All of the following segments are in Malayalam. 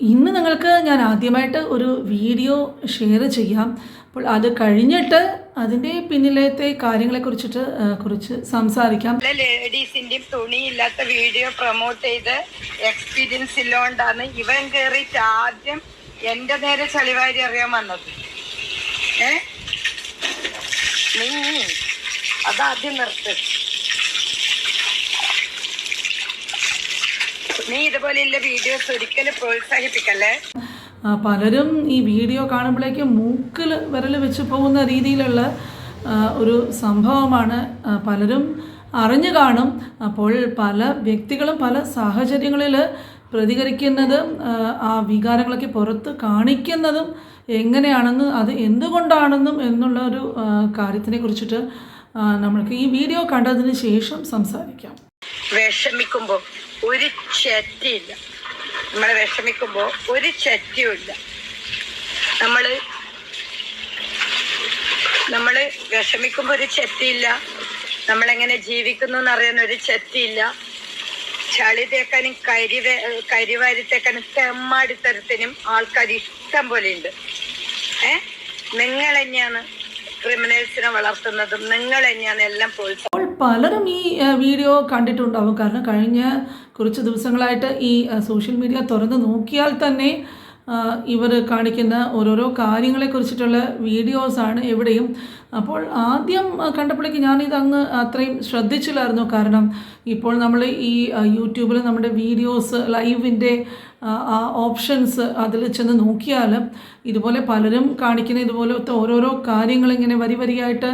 ഇന്ന് നിങ്ങൾക്ക് ഞാൻ ആദ്യമായിട്ട് ഒരു വീഡിയോ ഷെയർ ചെയ്യാം. അപ്പോൾ അത് കഴിഞ്ഞിട്ട് അതിന്റെ പിന്നിലത്തെ കാര്യങ്ങളെ കുറിച്ചിട്ട് കുറിച്ച് സംസാരിക്കാം. പല തുണി തുണിയില്ലാത്ത വീഡിയോ പ്രൊമോട്ട് ചെയ്ത് എക്സ്പീരിയൻസ് ഇല്ലോണ്ടാണ് ഇവൻ കയറിയിട്ട് ആദ്യം എന്റെ നേരെ ചളിവാരി അറിയാൻ വന്നത്. ഏ? അതാദ്യം നിർത്ത് നീ ഇതുപോലെയുള്ള വീഡിയോസ് ഒരിക്കലും പ്രോത്സാഹിപ്പിക്കല്ലേ? പലരും ഈ വീഡിയോ കാണുമ്പോഴേക്കും മൂക്കിൽ വിരൽ വെച്ച് പോകുന്ന രീതിയിലുള്ള ഒരു സംഭവമാണ് പലരും അറിഞ്ഞു കാണും. അപ്പോൾ പല വ്യക്തികളും പല സാഹചര്യങ്ങളിൽ പ്രതികരിക്കുന്നതും ആ, വികാരങ്ങളൊക്കെ പുറത്ത് കാണിക്കുന്നതും എങ്ങനെയാണെന്ന് അത് എന്തുകൊണ്ടാണെന്നും എന്നുള്ള ഒരു കാര്യത്തിനെ കുറിച്ചിട്ട് നമ്മൾക്ക് ഈ വീഡിയോ കണ്ടതിന് ശേഷം സംസാരിക്കാം. വിഷമിക്കുമ്പോ ഒരു ചെറ്റിയില്ല. നമ്മൾ വിഷമിക്കുമ്പോ ഒരു ചെറ്റിയും ഇല്ല. നമ്മൾ നമ്മൾ വിഷമിക്കുമ്പോ ഒരു ചെത്തിയില്ല നമ്മളെങ്ങനെ ജീവിക്കുന്നു എന്നറിയാൻ ഒരു ചെത്തിയില്ല ചളി തേക്കാനും കരി കരിവാരി തേക്കാനും തെമ്മാടിത്തരത്തിനും ആൾക്കാർ ഇഷ്ടം പോലെ ഉണ്ട്. ഏ? നിങ്ങൾ തന്നെയാണ് ക്രിമിനൽസിനെ വളർത്തുന്നതും. നിങ്ങൾ തന്നെയാണ് എല്ലാം പ്രോത്സാഹനം പലരും ഈ വീഡിയോ കണ്ടിട്ടുണ്ടാവും. കാരണം കഴിഞ്ഞ കുറച്ച് ദിവസങ്ങളായിട്ട് ഈ സോഷ്യൽ മീഡിയ തുറന്ന് നോക്കിയാൽ തന്നെ ഇവർ കാണിക്കുന്ന ഓരോരോ കാര്യങ്ങളെ കുറിച്ചിട്ടുള്ള വീഡിയോസാണ് എവിടെയും. അപ്പോൾ ആദ്യം കണ്ടപ്പോഴേക്ക് ഞാനിത് അങ്ങ് അത്രയും ശ്രദ്ധിച്ചില്ലായിരുന്നു. കാരണം ഇപ്പോൾ നമ്മൾ ഈ യൂട്യൂബിൽ നമ്മുടെ വീഡിയോസ് ലൈവിന്റെ ആ ഓപ്ഷൻസ് അതിൽ ചെന്ന് നോക്കിയാൽ ഇതുപോലെ പലരും കാണിക്കുന്ന ഇതുപോലത്തെ ഓരോരോ കാര്യങ്ങളിങ്ങനെ വരി വരിയായിട്ട്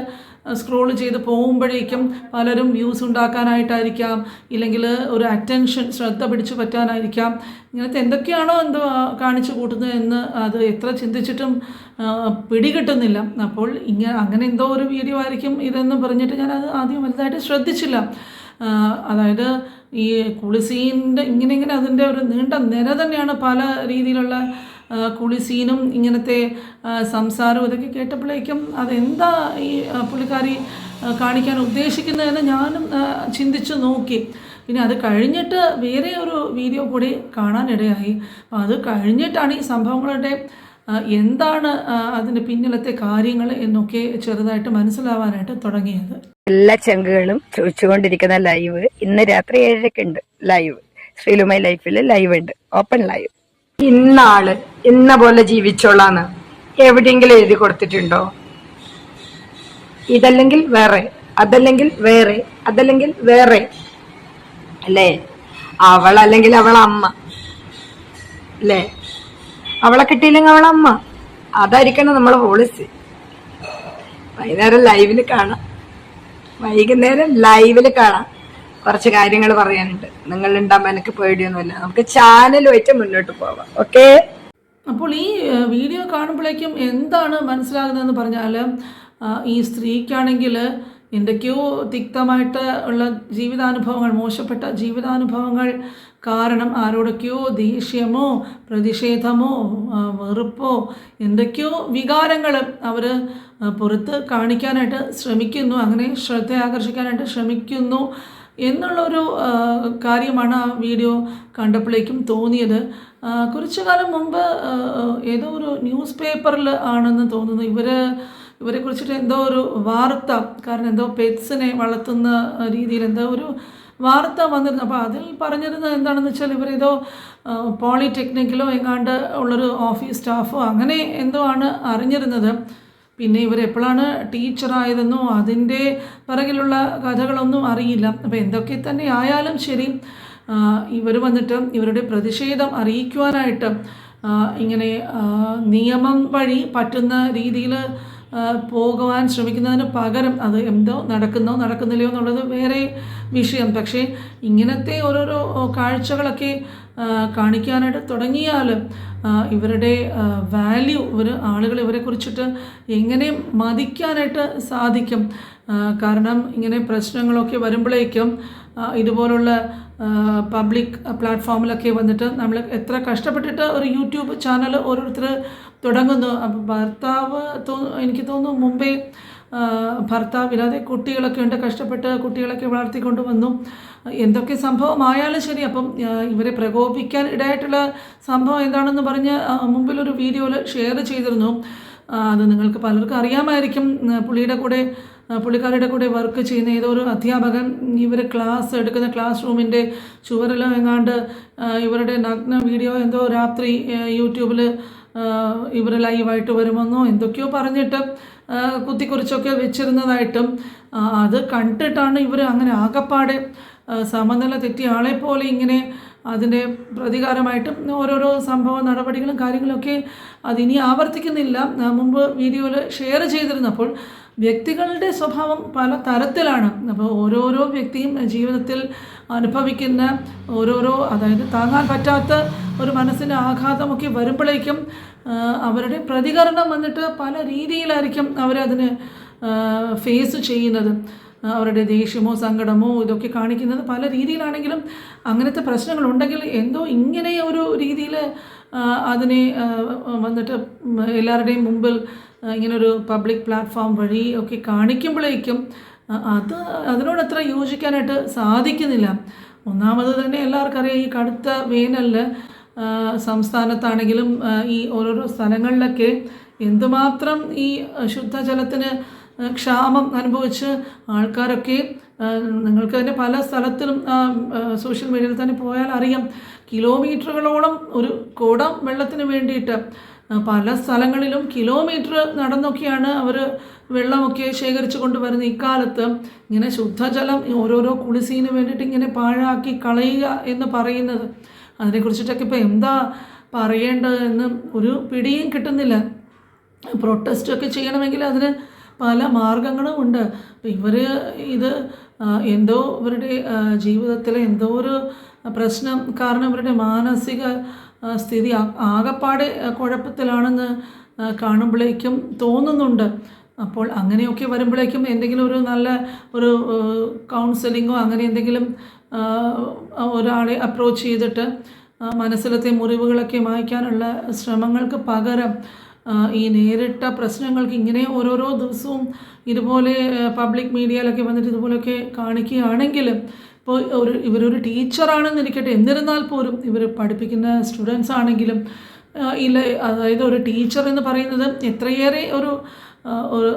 സ്ക്രോൾ ചെയ്ത് പോകുമ്പോഴേക്കും പലരും വ്യൂസ് ഉണ്ടാക്കാനായിട്ടായിരിക്കാം ഇല്ലെങ്കിൽ ഒരു അറ്റൻഷൻ ശ്രദ്ധ പിടിച്ചു പറ്റാനായിരിക്കാം. ഇങ്ങനത്തെ എന്തൊക്കെയാണോ എന്തോ കാണിച്ചു കൂട്ടുന്നത് എന്ന് അത് എത്ര ചിന്തിച്ചിട്ടും പിടികിട്ടുന്നില്ല. അപ്പോൾ ഇങ്ങനെ അങ്ങനെ എന്തോ ഒരു വീഡിയോ ആയിരിക്കും ഇതെന്ന് പറഞ്ഞിട്ട് ഞാനത് ആദ്യം വലുതായിട്ട് ശ്രദ്ധിച്ചില്ല. അതായത് ഈ കുളിസീന്റെ ഇങ്ങനെ ഇങ്ങനെ അതിന്റെ ഒരു നീണ്ട നിര തന്നെയാണ് പല രീതിയിലുള്ള കുളിസീനും ഇങ്ങനത്തെ സംസാരവും ഇതൊക്കെ കേട്ടപ്പോഴേക്കും അതെന്താ ഈ പുള്ളിക്കാരി കാണിക്കാൻ ഉദ്ദേശിക്കുന്നതെന്ന് ഞാനും ചിന്തിച്ചു നോക്കി. പിന്നെ അത് കഴിഞ്ഞിട്ട് വേറെ ഒരു വീഡിയോ കൂടി കാണാനിടയായി. അപ്പോൾ അത് കഴിഞ്ഞിട്ടാണ് ഈ സംഭവങ്ങളുടെ എന്താണ് അതിന് പിന്നിലത്തെ കാര്യങ്ങൾ എന്നൊക്കെ ചെറുതായിട്ട് മനസ്സിലാവാനായിട്ട് തുടങ്ങിയത്. എല്ലാ ചങ്കുകളും ചോദിച്ചുകൊണ്ടിരിക്കുന്ന ലൈവ് ഇന്ന് രാത്രി ഏഴരയ്ക്ക് ഉണ്ട് ലൈവ്. ശ്രീലുമൈ ലൈഫിൽ ലൈവ് ഉണ്ട് ഓപ്പൺ ലൈവ്. ഇന്നാൾ ഇന്ന പോലെ ജീവിച്ചോളാന്ന് എവിടെയെങ്കിലും എഴുതി കൊടുത്തിട്ടുണ്ടോ? ഇതല്ലെങ്കിൽ വേറെ അതല്ലെങ്കിൽ വേറെ അതല്ലെങ്കിൽ വേറെ. അല്ലേ? അവൾ അല്ലെങ്കിൽ അവൾ അമ്മ. അല്ലേ? അവളെ കിട്ടിയില്ലെങ്കിൽ അവൾ അമ്മ. അതായിരിക്കണം നമ്മളെ പോളിസി വൈകുന്നേരം ലൈവിൽ കാണാം. വൈകുന്നേരം ലൈവിൽ കാണാം. കുറച്ച് കാര്യങ്ങൾ പറയാനുണ്ട്. നിങ്ങൾ ഉണ്ടാകുമ്പോൾ എനിക്ക് പേടിയൊന്നുമില്ല. നമുക്ക് വെച്ച് മുന്നോട്ട് പോവാം. ഓക്കെ അപ്പോൾ ഈ വീഡിയോ കാണുമ്പോഴേക്കും എന്താണ് മനസ്സിലാകുന്നതെന്ന് പറഞ്ഞാൽ ഈ സ്ത്രീക്കാണെങ്കിൽ എന്തൊക്കെയോ തിക്തമായിട്ട് ഉള്ള ജീവിതാനുഭവങ്ങൾ മോശപ്പെട്ട ജീവിതാനുഭവങ്ങൾ കാരണം ആരോടൊക്കെയോ ദേഷ്യമോ പ്രതിഷേധമോ വെറുപ്പോ എന്തൊക്കെയോ വികാരങ്ങൾ അവർ പുറത്ത് കാണിക്കാനായിട്ട് ശ്രമിക്കുന്നു. അങ്ങനെ ശ്രദ്ധ ആകർഷിക്കാനായിട്ട് ശ്രമിക്കുന്നു. എന്നുള്ളൊരു കാര്യമാണ് ആ വീഡിയോ കണ്ടപ്പോഴേക്കും തോന്നിയത്. കുറച്ചു കാലം മുമ്പ് ഏതോ ഒരു ന്യൂസ് പേപ്പറിൽ ആണെന്ന് തോന്നുന്നു. ഇവർ ഇവരെ കുറിച്ചിട്ട് എന്തോ ഒരു വാർത്ത കാരണം എന്തോ പെറ്റ്സിനെ വളർത്തുന്ന രീതിയിൽ എന്തോ ഒരു വാർത്ത വന്നിരുന്നു. അപ്പോൾ അതിൽ പറഞ്ഞിരുന്നത് എന്താണെന്ന് വെച്ചാൽ ഇവരേതോ പോളിടെക്നിക്കിലോ എങ്ങാണ്ട് ഉള്ളൊരു ഓഫീസ് സ്റ്റാഫോ അങ്ങനെ എന്തോ ആണ് അറിഞ്ഞിരുന്നത്. പിന്നെ ഇവർ എപ്പോഴാണ് ടീച്ചറായതെന്നോ അതിന്റെ പിറകിലുള്ള കഥകളൊന്നും അറിയില്ല. അപ്പോൾ എന്തൊക്കെ തന്നെ ആയാലും ശരി ഇവർ വന്നിട്ട് ഇവരുടെ പ്രതിഷേധം അറിയിക്കുവാനായിട്ട് ഇങ്ങനെ നിയമം വഴി പറ്റുന്ന രീതിയിൽ പോകുവാൻ ശ്രമിക്കുന്നതിന് പകരം അത് എന്തോ നടക്കുന്നോ നടക്കുന്നില്ലയോ എന്നുള്ളത് വേറെ വിഷയം. പക്ഷേ ഇങ്ങനത്തെ ഓരോരോ കാഴ്ചകളൊക്കെ കാണിക്കാനായിട്ട് തുടങ്ങിയാൽ ഇവരുടെ വാല്യൂ ഇവർ ആളുകൾ ഇവരെ കുറിച്ചിട്ട് എങ്ങനെ മതിക്കാനായിട്ട് സാധിക്കും. കാരണം ഇങ്ങനെ പ്രശ്നങ്ങളൊക്കെ വരുമ്പോഴേക്കും ഇതുപോലുള്ള പബ്ലിക് പ്ലാറ്റ്ഫോമിലൊക്കെ വന്നിട്ട് നമ്മൾ എത്ര കഷ്ടപ്പെട്ടിട്ട് ഒരു യൂട്യൂബ് ചാനൽ ഓരോരുത്തർ തുടങ്ങുന്നു. ഭർത്താവ് എനിക്ക് തോന്നുന്നു മുമ്പേ ഭർത്താവില്ലാതെ കുട്ടികളൊക്കെ ഉണ്ട് കഷ്ടപ്പെട്ട് കുട്ടികളൊക്കെ വളർത്തിക്കൊണ്ട് വന്നു. എന്തൊക്കെ സംഭവമായാലും ശരി അപ്പം ഇവരെ പ്രകോപിക്കാൻ ഇടയായിട്ടുള്ള സംഭവം എന്താണെന്ന് പറഞ്ഞ് മുമ്പിലൊരു വീഡിയോയിൽ ഷെയർ ചെയ്തിരുന്നു. അത് നിങ്ങൾക്ക് പലർക്കും അറിയാമായിരിക്കും. പുള്ളിയുടെ കൂടെ പുള്ളിക്കാരുടെ കൂടെ വർക്ക് ചെയ്യുന്ന ഏതോ ഒരു അധ്യാപകൻ ഇവർ ക്ലാസ് എടുക്കുന്ന ക്ലാസ് റൂമിന്റെ ചുവരെല്ലാം എങ്ങാണ്ട് ഇവരുടെ നഗ്ന വീഡിയോ എന്തോ രാത്രി യൂട്യൂബിൽ ഇവർ ലൈവായിട്ട് വരുമെന്നോ എന്തൊക്കെയോ പറഞ്ഞിട്ട് കുത്തിക്കുറിച്ചൊക്കെ വെച്ചിരുന്നതായിട്ടും അത് കണ്ടിട്ടാണ് ഇവർ അങ്ങനെ ആകപ്പാടെ സമനില തെറ്റിയ ആളെപ്പോലെ പോലെ ഇങ്ങനെ അതിന്റെ പ്രതികാരമായിട്ട് ഓരോരോ സംഭവ നടപടികളും കാര്യങ്ങളൊക്കെ അതിനി ആവർത്തിക്കുന്നില്ല. മുമ്പ് വീഡിയോയിൽ ഷെയർ ചെയ്തിരുന്നപ്പോൾ വ്യക്തികളുടെ സ്വഭാവം പല തരത്തിലാണ്. അപ്പോൾ ഓരോരോ വ്യക്തിയും ജീവിതത്തിൽ അനുഭവിക്കുന്ന ഓരോരോ അതായത് താങ്ങാൻ പറ്റാത്ത ഒരു മനസ്സിന്റെ ആഘാതമൊക്കെ വരുമ്പോഴേക്കും അവരുടെ പ്രതികരണം വന്നിട്ട് പല രീതിയിലായിരിക്കും അവരതിന് ഫേസ് ചെയ്യുന്നത്. അവരുടെ ദേഷ്യമോ സങ്കടമോ ഇതൊക്കെ കാണിക്കുന്നത് പല രീതിയിലാണെങ്കിലും അങ്ങനത്തെ പ്രശ്നങ്ങളുണ്ടെങ്കിൽ എന്തോ ഇങ്ങനെ ഒരു രീതിയിൽ അതിനെ വന്നിട്ട് എല്ലാവരുടെയും മുമ്പിൽ ഇങ്ങനൊരു പബ്ലിക് പ്ലാറ്റ്ഫോം വഴി ഒക്കെ കാണിക്കുമ്പോഴേക്കും അത് അത് അതിനോടത്ര യോജിക്കാനായിട്ട് സാധിക്കുന്നില്ല. ഒന്നാമത് തന്നെ എല്ലാവർക്കും അറിയാം ഈ കടുത്ത വേനലിൽ സംസ്ഥാനത്താണെങ്കിലും ഈ ഓരോരോ സ്ഥലങ്ങളിലൊക്കെ എന്തുമാത്രം ഈ ശുദ്ധജലത്തിന് ക്ഷാമം അനുഭവിച്ച് ആൾക്കാരൊക്കെ നിങ്ങൾക്ക് തന്നെ പല സ്ഥലത്തിലും സോഷ്യൽ മീഡിയയിൽ തന്നെ പോയാൽ അറിയാം. കിലോമീറ്ററുകളോളം ഒരു കുടം വെള്ളത്തിന് വേണ്ടിയിട്ട് പല സ്ഥലങ്ങളിലും കിലോമീറ്റർ നടന്നൊക്കെയാണ് അവർ വെള്ളമൊക്കെ ശേഖരിച്ചു കൊണ്ടുവരുന്നത്. ഇക്കാലത്ത് ഇങ്ങനെ ശുദ്ധജലം ഓരോരോ കുളിസീന് വേണ്ടിയിട്ട് ഇങ്ങനെ പാഴാക്കി കളയുക എന്ന് പറയുന്നത്. അതിനെക്കുറിച്ചിട്ടൊക്കെ ഇപ്പോൾ എന്താ പറയേണ്ടതെന്ന് ഒരു പിടിയും കിട്ടുന്നില്ല. പ്രൊട്ടസ്റ്റൊക്കെ ചെയ്യണമെങ്കിൽ അതിന് പല മാർഗങ്ങളും ഉണ്ട്. ഇവർ ഇത് എന്തോ ഇവരുടെ ജീവിതത്തിലെ എന്തോ ഒരു പ്രശ്നം കാരണം ഇവരുടെ മാനസിക സ്ഥിതി ആകപ്പാടെ കുഴപ്പത്തിലാണെന്ന് കാണുമ്പോഴേക്കും തോന്നുന്നുണ്ട്. അപ്പോൾ അങ്ങനെയൊക്കെ വരുമ്പോഴേക്കും എന്തെങ്കിലും ഒരു നല്ല ഒരു കൗൺസിലിങ്ങോ അങ്ങനെ എന്തെങ്കിലും ഒരാളെ അപ്രോച്ച് ചെയ്തിട്ട് മനസ്സിലത്തെ മുറിവുകളൊക്കെ മായ്ക്കാനുള്ള ശ്രമങ്ങൾക്ക് പകരം ഈ നേരിട്ട പ്രശ്നങ്ങൾക്ക് ഇങ്ങനെ ഓരോരോ ദിവസവും ഇതുപോലെ പബ്ലിക് മീഡിയയിലൊക്കെ വന്നിട്ട് ഇതുപോലെയൊക്കെ കാണിക്കുകയാണെങ്കിൽ ഇപ്പോൾ ഒരു ഇവരൊരു ടീച്ചറാണെന്ന് ഇരിക്കട്ടെ എന്നിരുന്നാൽ പോലും ഇവർ പഠിപ്പിക്കുന്ന സ്റ്റുഡൻസ് ആണെങ്കിലും ഇല്ല അതായത് ഒരു ടീച്ചർ എന്ന് പറയുന്നത് എത്രയേറെ ഒരു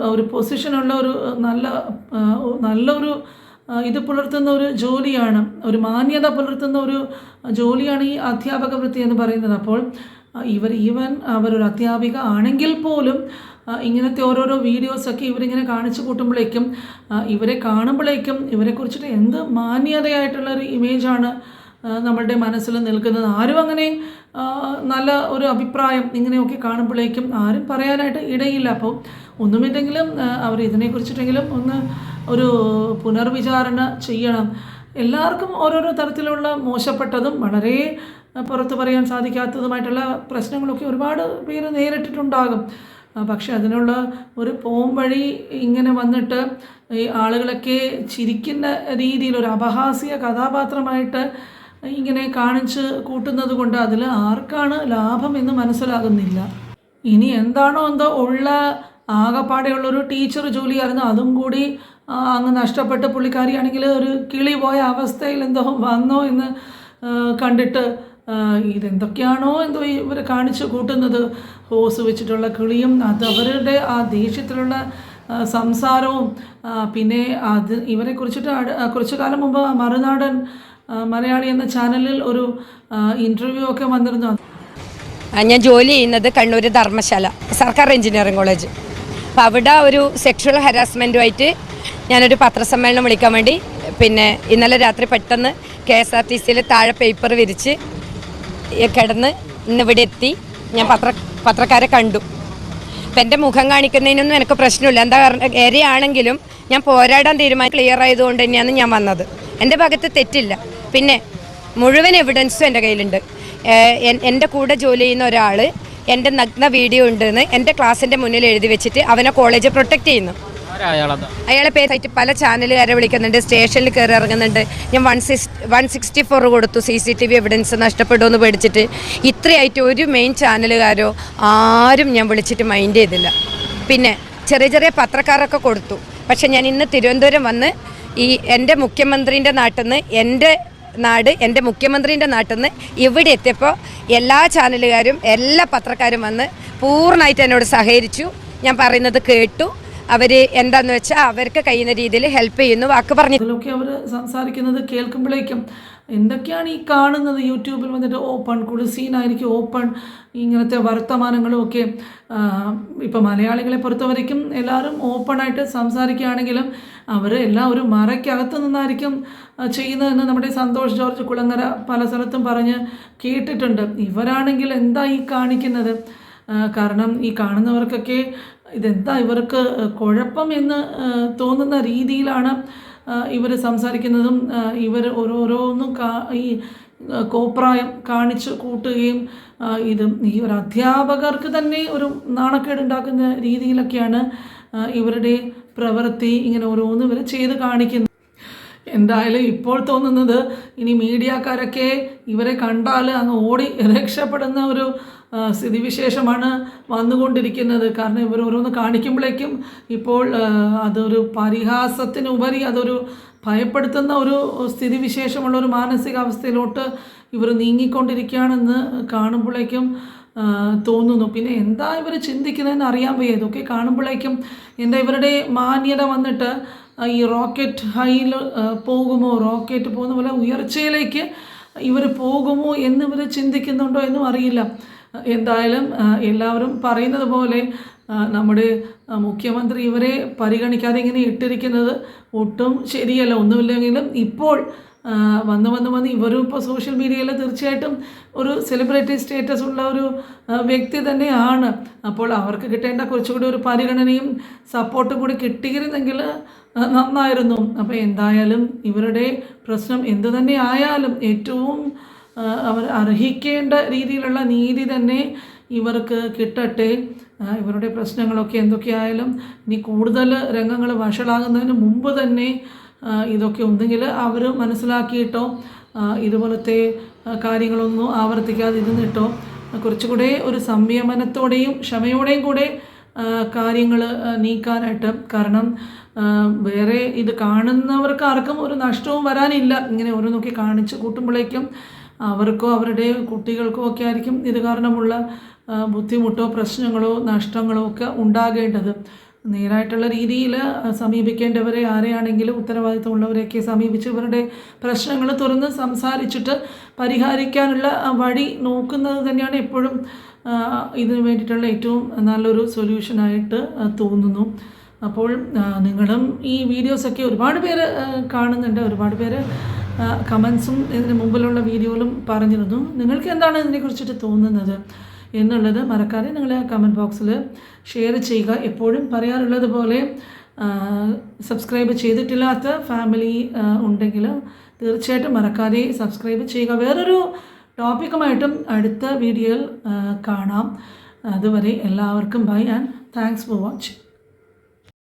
ഒരു- പൊസിഷനുള്ള ഒരു നല്ല നല്ലൊരു ഇത് പുലർത്തുന്ന ഒരു ജോലിയാണ് ഒരു മാന്യത പുലർത്തുന്ന ഒരു ജോലിയാണ് ഈ അധ്യാപക വൃത്തി എന്ന് പറയുന്നത്. അപ്പോൾ ഇവർ ഈവൻ അവരൊരു അധ്യാപിക ആണെങ്കിൽ പോലും ഇങ്ങനത്തെ ഓരോരോ വീഡിയോസൊക്കെ ഇവരിങ്ങനെ കാണിച്ചു കൂട്ടുമ്പോഴേക്കും ഇവരെ കാണുമ്പോഴേക്കും ഇവരെക്കുറിച്ചിട്ട് എന്ത് മാന്യതയായിട്ടുള്ള ഒരു ഇമേജാണ് നമ്മളുടെ മനസ്സിൽ നിൽക്കുന്നത്. ആരും അങ്ങനെ നല്ല ഒരു അഭിപ്രായം ഇങ്ങനെയൊക്കെ കാണുമ്പോഴേക്കും ആരും പറയാനായിട്ട് ഇടയില്ല. അപ്പോൾ ഒന്നുമില്ലെങ്കിലും അവർ ഇതിനെക്കുറിച്ചിട്ടെങ്കിലും ഒന്ന് ഒരു പുനർവിചാരണ ചെയ്യണം. എല്ലാവർക്കും ഓരോരോ തരത്തിലുള്ള മോശപ്പെട്ടതും വളരെ പുറത്ത് പറയാൻ സാധിക്കാത്തതുമായിട്ടുള്ള പ്രശ്നങ്ങളൊക്കെ ഒരുപാട് പേര് നേരിട്ടിട്ടുണ്ടാകും. പക്ഷെ അതിനുള്ള ഒരു പോം വഴി ഇങ്ങനെ വന്നിട്ട് ഈ ആളുകളൊക്കെ ചിരിക്കുന്ന രീതിയിൽ ഒരു അപഹാസ്യ കഥാപാത്രമായിട്ട് ഇങ്ങനെ കാണിച്ച് കൂട്ടുന്നത് കൊണ്ട് അതിൽ ആർക്കാണ് ലാഭം എന്ന് മനസ്സിലാകുന്നില്ല. ഇനി എന്താണോ എന്തോ ഉള്ള ആകപ്പാടെയുള്ളൊരു ടീച്ചർ ജോലിയായിരുന്നു അതും കൂടി അങ്ങ് നഷ്ടപ്പെട്ട് പുള്ളിക്കാരിയാണെങ്കിൽ ഒരു കിളി പോയ അവസ്ഥയിൽ എന്തോ വന്നോ എന്ന് കണ്ടിട്ട് ഇതെന്തൊക്കെയാണോ എന്തോ ഇവർ കാണിച്ചു കൂട്ടുന്നത്. ഹോസ് വെച്ചിട്ടുള്ള കിളിയും അത് അവരുടെ ആ ദേഷ്യത്തിലുള്ള സംസാരവും പിന്നെ അത് ഇവരെ കുറിച്ചിട്ട് കുറച്ചു കാലം മുമ്പ് മറുനാടൻ മലയാളി എന്ന ചാനലിൽ ഒരു ഇന്റർവ്യൂ ഒക്കെ വന്നിരുന്നു. ഞാൻ ജോലി ചെയ്യുന്നത് കണ്ണൂർ ധർമ്മശാല സർക്കാർ എഞ്ചിനീയറിംഗ് കോളേജ്. അപ്പോൾ അവിടെ ഒരു സെക്ഷൽ ഹരാസ്മെന്റുമായിട്ട് ഞാനൊരു പത്രസമ്മേളനം വിളിക്കാൻ വേണ്ടി പിന്നെ ഇന്നലെ രാത്രി പെട്ടെന്ന് കെ എസ് ആർ ടി സിയിൽ താഴെ പേപ്പർ വിരിച്ച് കിടന്ന് ഇന്ന് ഇവിടെ എത്തി. ഞാൻ പത്ര പത്രക്കാരെ കണ്ടു. അപ്പം എന്റെ മുഖം കാണിക്കുന്നതിനൊന്നും എനിക്ക് പ്രശ്നമില്ല. എന്താ കാരണം? ഏരിയാണെങ്കിലും ഞാൻ പോരാടാൻ തീരുമാനം ക്ലിയർ ആയതുകൊണ്ട് തന്നെയാണ് ഞാൻ വന്നത്. എന്റെ ഭാഗത്ത് തെറ്റില്ല. പിന്നെ മുഴുവൻ എവിഡൻസും എന്റെ കയ്യിലുണ്ട്. എന്റെ കൂടെ ജോലി ചെയ്യുന്ന ഒരാൾ എന്റെ നഗ്ന വീഡിയോ ഉണ്ടെന്ന് എന്റെ ക്ലാസ്സിന്റെ മുന്നിൽ എഴുതി വെച്ചിട്ട് അവനെ കോളേജ് പ്രൊട്ടക്റ്റ് ചെയ്യുന്നു. അയാളെ പേരായിട്ട് പല ചാനലുകാരെ വിളിക്കുന്നുണ്ട് സ്റ്റേഷനിൽ കയറി ഇറങ്ങുന്നുണ്ട്. ഞാൻ one six one sixty four കൊടുത്തു C C T V evidence നഷ്ടപ്പെടുമെന്ന് പേടിച്ചിട്ട്. ഇത്രയായിട്ട് ഒരു മെയിൻ ചാനലുകാരോ ആരും ഞാൻ വിളിച്ചിട്ട് മൈൻഡ് ചെയ്തില്ല. പിന്നെ ചെറിയ ചെറിയ പത്രക്കാരൊക്കെ കൊടുത്തു. പക്ഷെ ഞാൻ ഇന്ന് തിരുവനന്തപുരം വന്ന് ഈ എന്റെ മുഖ്യമന്ത്രിന്റെ നാട്ടിൽ നിന്ന് എന്റെ നാട് എന്റെ മുഖ്യമന്ത്രിന്റെ നാട്ടിൽ നിന്ന് ഇവിടെ എത്തിയപ്പോൾ എല്ലാ ചാനലുകാരും എല്ലാ പത്രക്കാരും വന്ന് പൂർണമായിട്ട് എന്നോട് സഹകരിച്ചു. ഞാൻ പറയുന്നത് കേട്ടു. അവർ എന്താന്ന് വെച്ചാൽ അവർക്ക് കഴിയുന്ന രീതിയിൽ ഹെൽപ്പ് ചെയ്യുന്നു. വാക്ക് പറഞ്ഞു അതിലൊക്കെ അവർ സംസാരിക്കുന്നത് കേൾക്കുമ്പോഴേക്കും എന്തൊക്കെയാണ് ഈ കാണുന്നത്? യൂട്യൂബിൽ വന്നിട്ട് ഓപ്പൺ കുളിസീനായിരിക്കും ഓപ്പൺ ഇങ്ങനത്തെ വർത്തമാനങ്ങളും ഒക്കെ. ഇപ്പം മലയാളികളെ പൊറുത്തവരയ്ക്കും എല്ലാവരും ഓപ്പണായിട്ട് സംസാരിക്കുകയാണെങ്കിലും അവർ എല്ലാം ഒരു മറയ്ക്കകത്ത് നിന്നായിരിക്കും ചെയ്യുന്നതെന്ന് നമ്മുടെ സന്തോഷ് ജോർജ് കുളങ്ങര പല സ്ഥലത്തും പറഞ്ഞ് കേട്ടിട്ടുണ്ട്. ഇവരാണെങ്കിൽ എന്താ ഈ കാണിക്കുന്നത്? കാരണം ഈ കാണുന്നവർക്കൊക്കെ ഇതെന്താ ഇവർക്ക് കുഴപ്പം എന്ന് തോന്നുന്ന രീതിയിലാണ് ഇവർ സംസാരിക്കുന്നതും ഇവർ ഓരോരോന്നും കാ ഈ കോപ്രായം കാണിച്ച് കൂട്ടുകയും ഇതും ഈ ഒരു അധ്യാപകർക്ക് തന്നെ ഒരു നാണക്കേട് ഉണ്ടാക്കുന്ന രീതിയിലൊക്കെയാണ് ഇവരുടെ പ്രവൃത്തി ഇങ്ങനെ ഓരോന്നും ഇവർ ചെയ്ത് കാണിക്കുന്നത്. എന്തായാലും ഇപ്പോൾ തോന്നുന്നത് ഇനി മീഡിയക്കാരൊക്കെ ഇവരെ കണ്ടാൽ അങ്ങ് ഓടി രക്ഷപ്പെടുന്ന ഒരു സ്ഥിതിവിശേഷമാണ് വന്നുകൊണ്ടിരിക്കുന്നത്. കാരണം ഇവർ ഓരോന്ന് കാണിക്കുമ്പോഴേക്കും ഇപ്പോൾ അതൊരു പരിഹാസത്തിനുപരി അതൊരു ഭയപ്പെടുത്തുന്ന ഒരു സ്ഥിതിവിശേഷമുള്ള ഒരു മാനസികാവസ്ഥയിലോട്ട് ഇവർ നീങ്ങിക്കൊണ്ടിരിക്കുകയാണെന്ന് കാണുമ്പോഴേക്കും തോന്നുന്നു. പിന്നെ എന്താ ഇവർ ചിന്തിക്കുന്നതെന്ന് അറിയാൻ വയ്യ. ഇതൊക്കെ കാണുമ്പോഴേക്കും എന്താ ഇവരുടെ മാന്യത വന്നിട്ട് ഈ റോക്കറ്റ് ഹൈയിൽ പോകുമോ? റോക്കറ്റ് പോകുന്ന പോലെ ഉയർച്ചയിലേക്ക് ഇവർ പോകുമോ എന്ന് ഇവർ ചിന്തിക്കുന്നുണ്ടോ എന്നും അറിയില്ല. എന്തായാലും എല്ലാവരും പറയുന്നത് പോലെ നമ്മുടെ മുഖ്യമന്ത്രി ഇവരെ പരിഗണിക്കാതെ ഇങ്ങനെ ഇട്ടിരിക്കുന്നത് ഒട്ടും ശരിയല്ല. ഒന്നുമില്ലെങ്കിലും ഇപ്പോൾ വന്ന് വന്ന് വന്ന് ഇവരും ഇപ്പോൾ സോഷ്യൽ മീഡിയയിൽ തീർച്ചയായിട്ടും ഒരു സെലിബ്രിറ്റി സ്റ്റേറ്റസ് ഉള്ള ഒരു വ്യക്തി തന്നെയാണ്. അപ്പോൾ അവർക്ക് കിട്ടേണ്ട കുറച്ചുകൂടി ഒരു പരിഗണനയും സപ്പോർട്ടും കൂടി കിട്ടിയിരുന്നെങ്കിൽ നന്നായിരുന്നു. അപ്പോൾ എന്തായാലും ഇവരുടെ പ്രശ്നം എന്തു തന്നെ ആയാലും ഏറ്റവും അവർ അർഹിക്കേണ്ട രീതിയിലുള്ള നീതി തന്നെ ഇവർക്ക് കിട്ടട്ടെ. ഇവരുടെ പ്രശ്നങ്ങളൊക്കെ എന്തൊക്കെയായാലും ഇനി കൂടുതൽ രംഗങ്ങൾ വഷളാകുന്നതിന് മുമ്പ് തന്നെ ഇതൊക്കെ ഉണ്ടെങ്കിൽ അവർ മനസ്സിലാക്കിയിട്ടോ ഇതുപോലത്തെ കാര്യങ്ങളൊന്നും കാര്യങ്ങളൊന്നും ആവർത്തിക്കാതിരുന്നിട്ടോ കുറച്ചുകൂടെ ഒരു സംയമനത്തോടെയും ക്ഷമയോടെയും കൂടെ കാര്യങ്ങൾ നീക്കാനായിട്ട്. കാരണം വേറെ ഇത് കാണുന്നവർക്ക് ആർക്കും ഒരു നഷ്ടവും വരാനില്ല. ഇങ്ങനെ ഓരോന്നൊക്കെ കാണിച്ച് കൂട്ടുമ്പോഴേക്കും അവർക്കോ അവരുടെ കുട്ടികൾക്കോ ഒക്കെ ആയിരിക്കും ഇത് കാരണമുള്ള ബുദ്ധിമുട്ടോ പ്രശ്നങ്ങളോ നഷ്ടങ്ങളോ ഒക്കെ ഉണ്ടാകേണ്ടത്. നേരായിട്ടുള്ള രീതിയിൽ സമീപിക്കേണ്ടവരെ ആരെയാണെങ്കിലും ഉത്തരവാദിത്തമുള്ളവരെയൊക്കെ സമീപിച്ച് ഇവരുടെ പ്രശ്നങ്ങൾ തുറന്ന് സംസാരിച്ചിട്ട് പരിഹരിക്കാനുള്ള വഴി നോക്കുന്നത് തന്നെയാണ് എപ്പോഴും ഇതിന് വേണ്ടിയിട്ടുള്ള ഏറ്റവും നല്ലൊരു സൊല്യൂഷനായിട്ട് തോന്നുന്നു. അപ്പോൾ നിങ്ങളും ഈ വീഡിയോസൊക്കെ ഒരുപാട് പേര് കാണുന്നുണ്ട്. ഒരുപാട് പേര് കമൻസും ഇതിന് മുമ്പിലുള്ള വീഡിയോയിലും പറഞ്ഞിരുന്നു. നിങ്ങൾക്ക് എന്താണ് ഇതിനെക്കുറിച്ചിട്ട് തോന്നുന്നത് എന്നുള്ളത് മറക്കാതെ നിങ്ങൾ കമന്റ് ബോക്സിൽ ഷെയർ ചെയ്യുക. എപ്പോഴും പറയാറുള്ളത് പോലെ സബ്സ്ക്രൈബ് ചെയ്തിട്ടില്ലാത്ത ഫാമിലി ഉണ്ടെങ്കിൽ തീർച്ചയായിട്ടും മറക്കാതെ സബ്സ്ക്രൈബ് ചെയ്യുക. വേറൊരു ടോപ്പിക്കുമായിട്ടും അടുത്ത വീഡിയോയിൽ കാണാം. അതുവരെ എല്ലാവർക്കും bye and thanks for watching